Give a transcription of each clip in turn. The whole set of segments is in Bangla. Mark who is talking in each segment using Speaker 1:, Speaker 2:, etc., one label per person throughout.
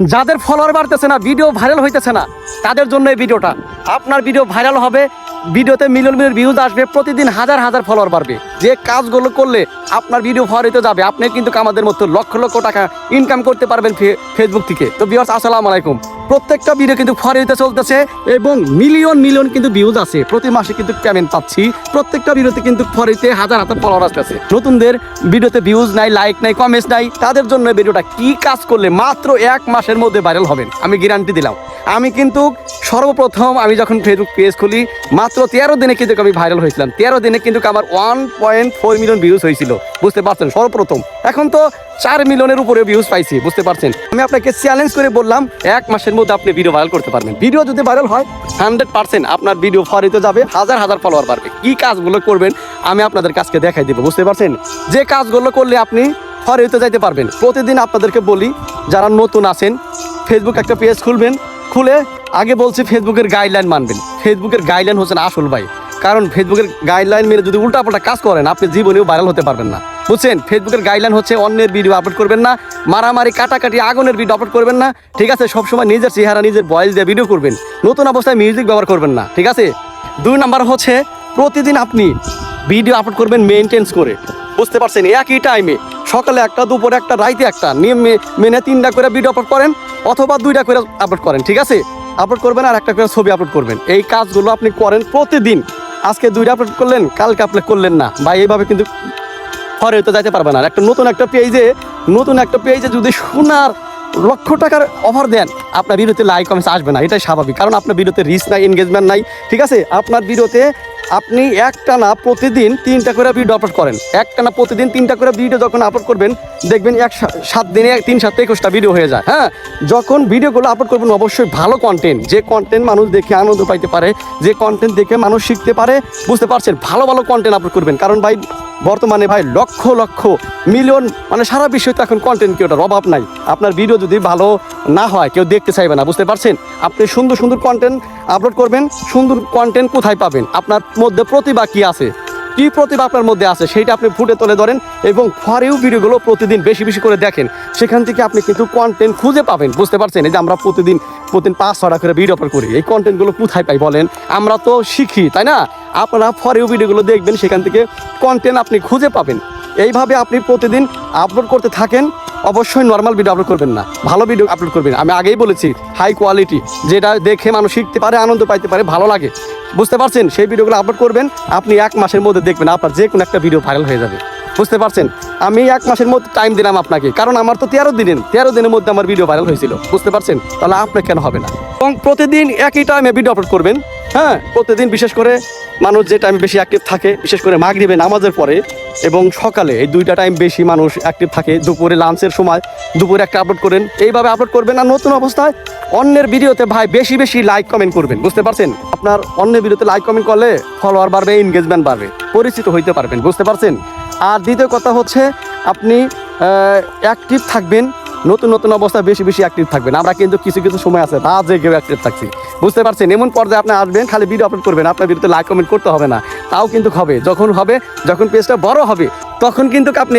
Speaker 1: যাদের ফলোয়ার বাড়তেছে না ভিডিও ভাইরাল হইতেছে না, তাদের জন্য এই ভিডিওটা আপনার ভিডিও ভাইরাল হবে ভিডিওতে মিলিয়ন মিলিয়ন ভিউজ আসবে, প্রতিদিন হাজার হাজার ফলোয়ার বাড়বে। যে কাজগুলো করলে আপনার ভিডিও ফলোতে যাবে, আপনি কিন্তু আমাদের মতো লক্ষ লক্ষ টাকা ইনকাম করতে পারবেন ফেসবুক থেকে। তো বিয়ার্স আসসালামু আলাইকুম। প্রত্যেকটা ভিডিও কিন্তু ফরিতে চলতেছে এবং মিলিয়ন মিলিয়ন কিন্তু ভিউজ আছে। প্রতি মাসে কিন্তু পেমেন্ট পাচ্ছি। প্রত্যেকটা ভিডিওতে কিন্তু ফরিতে হাজার হাজার ফলোয়ার আসতেছে। নতুনদের ভিডিওতে ভিউজ নাই লাইক নাই কমেন্টস নাই। তাদের জন্য ভিডিওটা কি কাজ করলে মাত্র এক মাসের মধ্যে ভাইরাল হবেন আমি গ্যারান্টি দিলাম। আমি কিন্তু সর্বপ্রথম আমি যখন ফেসবুক পেজ খুলি, মাত্র তেরো দিনে কিন্তু আমি ভাইরাল হয়েছিলাম। তেরো দিনে কিন্তু আমার one point four million views হয়েছিল। বুঝতে পারছেন? সর্বপ্রথম। এখন তো চার মিলিয়নের উপরে ভিউজ পাইছি, বুঝতে পারছেন? আমি আপনাকে চ্যালেঞ্জ করে বললাম, এক মাসের মধ্যে আপনি ভিডিও ভাইরাল করতে পারবেন। ভিডিও যদি ভাইরাল হয় হান্ড্রেড পার্সেন্ট আপনার ভিডিও ফরিতে যাবে, হাজার হাজার ফলোয়ার বাড়বে। কি কাজগুলো করবেন, আমি আপনাদের কাছকে দেখাই দেবো, বুঝতে পারছেন? যে কাজগুলো করলে আপনি ফরিতে যাইতে পারবেন। প্রতিদিন আপনাদেরকে বলি, যারা নতুন আছেন ফেসবুক একটা পেজ খুলবেন, খুলে আগে বলছি ফেসবুকের গাইডলাইন মানবেন। ফেসবুকের গাইডলাইন হচ্ছেন আসল ভাই। কারণ ফেসবুকের গাইডলাইন মেনে যদি উল্টাপাল্টা কাজ করেন, আপনি জীবনেও ভাইরাল হতে পারবেন না। বুঝছেন? ফেসবুকের গাইডলাইন হচ্ছে অন্যের ভিডিও আপলোড করবেন না, মারামারি, কাটাকাটি, আগুনের ভিডিও আপলোড করবেন না, ঠিক আছে? সবসময় নিজের চেহারা, নিজের ভয়েস দিয়ে ভিডিও করবেন। নতুন অবস্থায় মিউজিক ব্যবহার করবেন না, ঠিক আছে? দুই নাম্বার হচ্ছে, প্রতিদিন আপনি ভিডিও আপলোড করবেন মেনটেন্স করে। বুঝতে পারছেন? একই টাইমে সকালে একটা, দুপুরে একটা, রাইতে একটা। নিয়ম মেনে তিনটা করে ভিডিও আপলোড করেন, অথবা দুইটা করে আপলোড করেন, ঠিক আছে? আপলোড করবেন আর একটা করে ছবি আপলোড করবেন। এই কাজগুলো আপনি করেন প্রতিদিন। আজকে দুইটা আপলোড করলেন, কালকে আপলোড করলেন না। বা এইভাবে কিন্তু ফরে তো যাইতে পারবে না। একটা নতুন একটা পেজে নতুন একটা পেজে যদি সোনার লক্ষ টাকার অফার দেন, আপনার ভিডিওতে লাইক কমেন্টস আসবে না। এটাই স্বাভাবিক। কারণ আপনার ভিডিওতে রিচ নাই এনগেজমেন্ট নাই, ঠিক আছে? আপনার ভিডিওতে আপনি একটা না প্রতিদিন তিনটা করে ভিডিও আপলোড করেন। একটা না প্রতিদিন তিনটা করে ভিডিও যখন আপলোড করবেন, দেখবেন এক সাত দিনে তিন সাতটা একুশটা ভিডিও হয়ে যায়। হ্যাঁ? যখন ভিডিওগুলো আপলোড করবেন, অবশ্যই ভালো কন্টেন্ট যে কন্টেন্ট মানুষ দেখে আনন্দ পাইতে পারে, যে কন্টেন্ট দেখে মানুষ শিখতে পারে, বুঝতে পারছেন, ভালো ভালো কন্টেন্ট আপলোড করবেন। কারণ ভাই বর্তমানে ভাই লক্ষ লক্ষ মিলিয়ন মানে সারা বিশ্বে তো এখন কন্টেন্ট ক্রিয়েটার অভাব নাই। আপনার ভিডিও যদি ভালো না হয়, কেউ দেখতে চাইবে না, বুঝতে পারছেন? আপনি সুন্দর সুন্দর কন্টেন্ট আপলোড করবেন, সুন্দর কন্টেন্ট কোথায় পাবেন? আপনার মধ্যে প্রতিভা কি আছে? কি প্রতিভা আপনার মধ্যে আছে সেইটা আপনি ফুটে তুলে ধরেন এবং ফরেও ভিডিওগুলো প্রতিদিন বেশি বেশি করে দেখেন। সেখান থেকে আপনি কিন্তু কন্টেন্ট খুঁজে পাবেন, বুঝতে পারছেন? এই যে আমরা প্রতিদিন প্রতিদিন পাঁচ ছটা করে ভিডিও আপলোড করি, এই কন্টেন্টগুলো কোথায় পাই বলেন? আমরা তো শিখি, তাই না? আপনারা ফরেও ভিডিওগুলো দেখবেন, সেখান থেকে কন্টেন্ট আপনি খুঁজে পাবেন। এইভাবে আপনি প্রতিদিন আপলোড করতে থাকেন অবশ্যই নর্মাল ভিডিও আপলোড করবেন না। ভালো ভিডিও আপলোড করবেন। আমি আগেই বলেছি হাই কোয়ালিটি যেটা দেখে মানুষ শিখতে পারে, আনন্দ পাইতে পারে, ভালো লাগে। বুঝতে পারছেন? সেই ভিডিওগুলো আপলোড করবেন, আপনি এক মাসের মধ্যে দেখবেন, আপনার যে কোনো একটা ভিডিও ভাইরাল হয়ে যাবে। বুঝতে পারছেন? আমি এক মাসের মধ্যে টাইম দিলাম আপনাকে, কারণ আমার তো তেরো দিনের তেরো দিনের মধ্যে আমার ভিডিও ভাইরাল হয়েছিল। বুঝতে পারছেন? তাহলে আপনার কেন হবে না? এবং প্রতিদিন একই টাইমে ভিডিও আপলোড করবেন। হ্যাঁ প্রতিদিন বিশেষ করে মানুষ যে টাইম বেশি অ্যাক্টিভ থাকে, বিশেষ করে মাগরিবে নামাজের পরে এবং সকালে এই দুইটা টাইম বেশি মানুষ অ্যাক্টিভ থাকে, দুপুরে লাঞ্চের সময় দুপুরে একটা আপলোড করেন। এইভাবে আপলোড করবেন আর নতুন অবস্থায় অন্যের ভিডিওতে ভাই বেশি বেশি লাইক কমেন্ট করবেন, বুঝতে পারছেন? আপনার অন্যের ভিডিওতে লাইক কমেন্ট করলে ফলোয়ার বাড়বে এনগেজমেন্ট বাড়বে, পরিচিত হইতে পারবেন, বুঝতে পারছেন? আর দ্বিতীয় কথা হচ্ছে আপনি অ্যাক্টিভ থাকবেন নতুন নতুন অবস্থায় বেশি বেশি অ্যাক্টিভ থাকবেন। আমরা কিন্তু কিছু কিছু সময় আছে রাত জেগে অ্যাক্টিভ থাকছি। বুঝতে পারছেন? এমন পর্যায়ে আপনি আসবেন, খালি ভিডিও আপলোড করবেন, আপনার ভিডিওতে লাইক কমেন্ট করতে হবে না। তাও কিন্তু হবে। যখন হবে, যখন পেজটা বড় হবে, তখন কিন্তু আপনি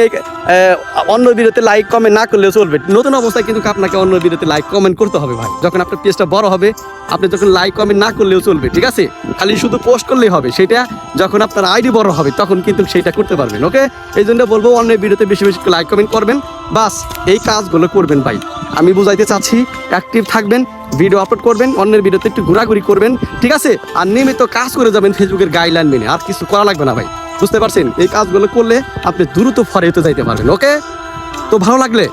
Speaker 1: অন্য ভিডিওতে লাইক কমেন্ট না করলেও চলবে। নতুন অবস্থায় কিন্তু আপনাকে অন্য ভিডিওতে লাইক কমেন্ট করতে হবে ভাই। যখন আপনার পেজটা বড় হবে, আপনি যখন লাইক কমেন্ট না করলেও চলবে, ঠিক আছে? খালি শুধু পোস্ট করলেই হবে। সেটা যখন আপনার আইডি বড় হবে, তখন কিন্তু সেটা করতে পারবেন ওকে এই জন্য বলব, অন্য ভিডিওতে বেশি বেশি লাইক কমেন্ট করবেন। বাস, এই কাজগুলো করবেন ভাই। আমি বুঝাইতে চাচ্ছি অ্যাক্টিভ থাকবেন ভিডিও আপলোড করবেন, অন্যের ভিডিওতে একটু ঘোরাঘুরি করবেন, ঠিক আছে? আর নিয়মিত কাজ করে যাবেন ফেসবুকের গাইডলাইন মেনে, আর কিছু করা লাগবে না ভাই। বুঝতে পারছেন? এই কাজগুলো করলে আপনি দ্রুত ফরেতে যাইতে পারবেন ওকে তো ভালো লাগলে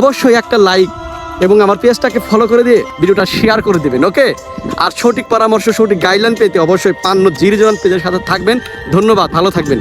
Speaker 1: অবশ্যই একটা লাইক এবং আমার পেজটাকে ফলো করে দিয়ে ভিডিওটা শেয়ার করে দেবেন ওকে আর সঠিক পরামর্শ, সঠিক গাইডলাইন পেতে অবশ্যই পান্ন জিরো জন পেজের সাথে থাকবেন। ধন্যবাদ, ভালো থাকবেন।